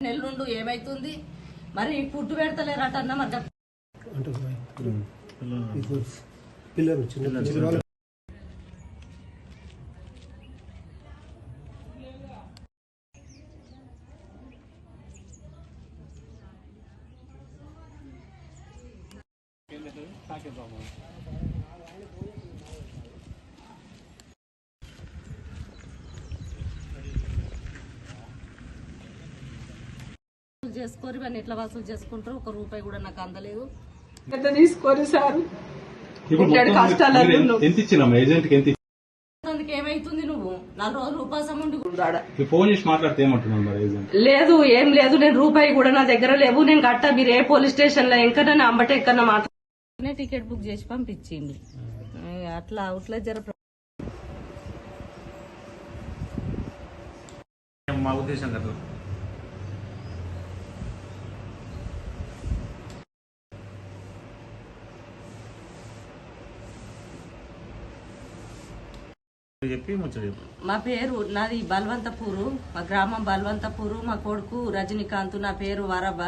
నెల్లుండు ఏమైతుంది? మరి ఫుడ్ పెడతలేరట అన్న మరి పిల్లలు. చిన్న పిల్లలు వసూలు చేసుకోరు ఇవన్నీ ఎట్లా వసూలు చేసుకుంటారు? ఒక రూపాయి కూడా నాకు అందలేదు. తీసుకోరు సారు? ఏమైతుంది నువ్వు? నాలుగు రోజులు ఉపాసం ఉండి ఫోన్ చేసి మాట్లాడితే ఏమంటున్నాను మరి ఏజెంట్? లేదు ఏం లేదు. నేను రూపాయి కూడా నా దగ్గర లేవు. నేను కట్ట. మీరు ఏ పోలీస్ స్టేషన్లో ఇంకా నన్ను అంబటే ఎక్కడ మాట నేనే టికెట్ బుక్ చేసి పంపించిండు ఏ, అట్లా అవుట్లే జర మా ఉద్దేశం కదా చెప్పి మా పేరు నాది బల్వంతపూరు మా గ్రామం బల్వంతపూరు మా కొడుకు రజనీకాంత్ నా పేరు వరబ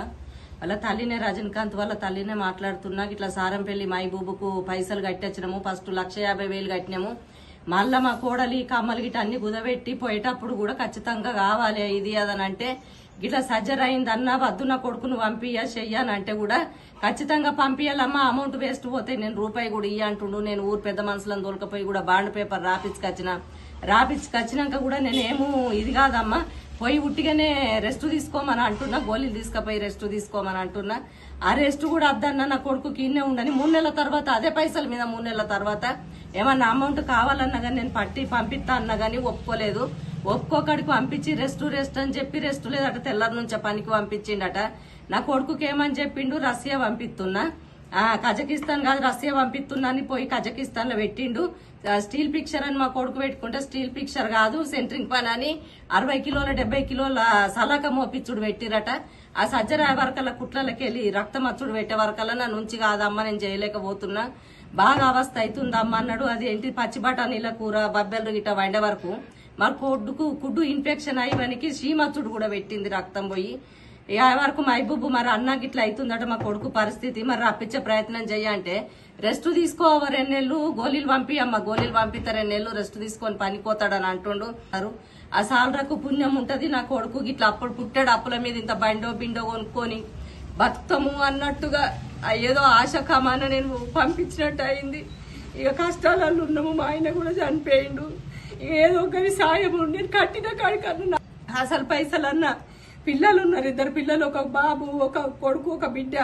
వాళ్ళ తల్లినే రజనీకాంత్ వాళ్ళ తల్లినే మాట్లాడుతున్నా. ఇట్లా సారంపల్లి మైబూబుకు పైసలు కట్టొచ్చినాము ఫస్ట్ లక్ష యాభై వేలు కట్టినాము. మళ్ళా మా కోడలి కమ్మలు గిట్ట అన్ని కుదబెట్టి పోయేటప్పుడు కూడా ఖచ్చితంగా కావాలి ఇది అదనంటే ఇట్లా గిట్లా సజ్జర్ అయిందన్నా వద్దు నా కొడుకును పంపియ్య చెయ్యనంటే కూడా ఖచ్చితంగా పంపియాలమ్మా అమౌంట్ వేస్ట్ పోతే నేను రూపాయి కూడా ఇయ్య అంటుండు. నేను ఊరు పెద్ద మనుషులను దొరకపోయి కూడా బాండ్ పేపర్ రాపించుకొచ్చిన రాపించుకొచ్చినాక కూడా నేనేమో ఇది కాదమ్మా పోయి ఉట్టిగానే రెస్ట్ తీసుకోమని అంటున్నా గోళీలు తీసుకుపోయి రెస్ట్ తీసుకోమని అంటున్నా. ఆ రెస్ట్ కూడా వద్దన్నా నా కొడుకుకి ఇన్నే ఉండని. మూడు నెలల తర్వాత అదే పైసల మీద మూడు నెలల తర్వాత ఏమన్నా అమౌంట్ కావాలన్నా కానీ నేను పట్టి పంపిస్తా అన్నా కానీ ఒప్పుకోలేదు. ఒక్కొక్కడికి పంపించి రెస్ట్ రెస్ట్ అని చెప్పి రెస్ట్ లేదట తెల్లారి నుంచి పనికి పంపించిండట. నా కొడుకుకి ఏమని చెప్పిండు? రష్యా పంపిస్తున్నా. ఆ కజకిస్తాన్ కాదు రష్యా పంపిస్తున్నా అని పోయి కజకిస్తాన్లో పెట్టిండు స్టీల్ పిక్చర్ అని మా కొడుకు పెట్టుకుంటే స్టీల్ పిక్చర్ కాదు సెంట్రింగ్ పని అని అరవై కిలోల డెబ్బై కిలోల సలాక మోపిచ్చుడు పెట్టిరట. ఆ సజ్జర వరకల కుట్లకి వెళ్ళి రక్తం అచ్చుడు పెట్టే వరకల నా నుంచి కాదమ్మా నేను చేయలేకపోతున్నా. బాగా అవస్థ అవుతుందమ్మా అన్నాడు. అది ఏంటి? పచ్చి బఠానీల కూర బబ్బెలు గిట్ట వండే వరకు. మా కొడుకు కుడ్డు ఇన్ఫెక్షన్ అయ్యి మనకి శ్రీమతుడు కూడా పెట్టింది రక్తం పోయి. ఇక ఆ వరకు మరి అన్న గిట్ల అవుతుందట మా కొడుకు పరిస్థితి. మరి రప్పించే ప్రయత్నం చెయ్యంటే రెస్ట్ తీసుకోవ రెండేళ్ళు గోళీలు పంపి అమ్మ గోళీలు పంపితే రెండేళ్ళు రెస్ట్ తీసుకొని పనిపోతాడని అంటుండు. అన్నారు. ఆ సాలరకు పుణ్యం ఉంటది. నా కొడుకు గిట్లా అప్పుడు పుట్టాడు అప్పుల మీద ఇంత బండో బిండో కొనుక్కొని బతుకము అన్నట్టుగా ఏదో ఆశ కమాన నేను పంపించినట్టు అయింది. ఇక కష్టాలలో ఉన్నాము. మా ఆయన కూడా చనిపోయిండు. ఏదో ఒకరి సాయం నేను కట్టిన కాడికన్నా అసలు పైసలు అన్నా పిల్లలు ఉన్నారు ఇద్దరు పిల్లలు ఒక బాబు ఒక కొడుకు ఒక బిడ్డ.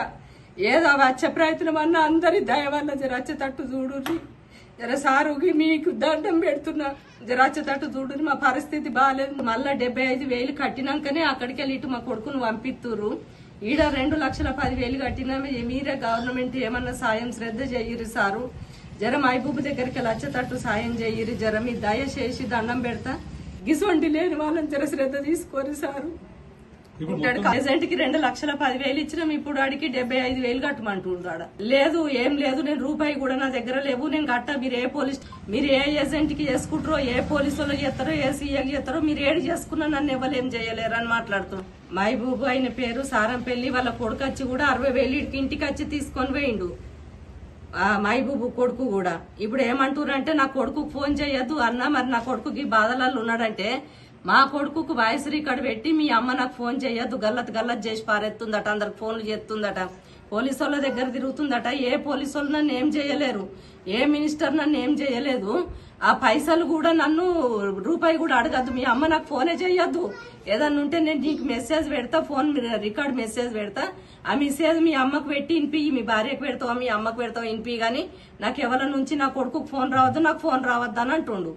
ఏదో వచ్చే ప్రయత్నం అన్నా అందరి దయ వల్ల జర తట్టు చూడుర్రి. జర సారుకి మీకు దండం పెడుతున్నా జర తట్టు చూడుర్రి. మా పరిస్థితి బాగాలేదు మళ్ళా డెబ్బై ఐదు వేలు కట్టినాకనే అక్కడికి వెళ్ళి ఇటు మా కొడుకును పంపిస్తుర్రు ఈడ రెండు లక్షల పది వేలు కట్టినా మీరే గవర్నమెంట్ ఏమన్నా సాయం శ్రద్ధ చేయరు సారు. జర మైబూబు దగ్గరికి వెళ్ళి వచ్చేటట్టు సాయం చెయ్యిరి జర మీ దయచేసి దండం పెడతా. గిసొంటి లేని వాళ్ళని జర శ్రద్ధ తీసుకోరు సారు ప్రెసెంట్కి రెండు లక్షల పదివేలు ఇచ్చినాం ఇప్పుడు అడిగి డెబ్బై ఐదు వేలు కట్టమంటుంటాడు లేదు ఏం లేదు నేను రూపాయి కూడా నా దగ్గర లేవు నేను కట్ట. మీరు ఏ పోలీస్ మీరు ఏ ఏజెంట్కి చేసుకుంటారో ఏ పోలీసు వాళ్ళు చేస్తారో ఏ సీఏకి చేస్తారో మీరు ఏడు చేసుకున్నా నన్ను ఎవరు ఏం చేయలేరు అని మాట్లాడుతాం మహబూబు ఆయన పేరు సారంపల్లి వాళ్ళ కొడుకు వచ్చి కూడా అరవై వేలు ఇంటికి వచ్చి తీసుకొని పోయిండు. మహబూబు కొడుకు కూడా. ఇప్పుడు ఏమంటున్నారంటే నా కొడుకు ఫోన్ చేయొద్దు అన్న మరి నా కొడుకుకి బాధలలో ఉన్నాడంటే మా కొడుకుకు వాయిస్ రికార్డు పెట్టి మీ అమ్మ నాకు ఫోన్ చేయొద్దు గల్లత్ గల్లత్ చేసి పారేస్తుందట అందరికి ఫోన్లు చేస్తుందట. పోలీసు వాళ్ళ దగ్గర తిరుగుతుందట. ఏ పోలీసు వాళ్ళు నన్ను ఏం చేయలేరు. ఏ మినిస్టర్ నన్ను ఏం చేయలేదు. ఆ పైసలు కూడా నన్ను రూపాయి కూడా అడగద్దు. మీ అమ్మ నాకు ఫోనే చేయొద్దు. ఏదన్నా ఉంటే నేను నీకు మెసేజ్ పెడతా ఫోన్ రికార్డ్ మెసేజ్ పెడతా. ఆ మెసేజ్ మీ అమ్మకు పెట్టి ఇనిపి మీ భార్యకు పెడతావా మీ అమ్మకు పెడతావా ఇనిపి గాని నాకు ఎవరి నుంచి నా కొడుకు ఫోన్ రావద్దు నాకు ఫోన్ రావద్దు అని అంటుండు.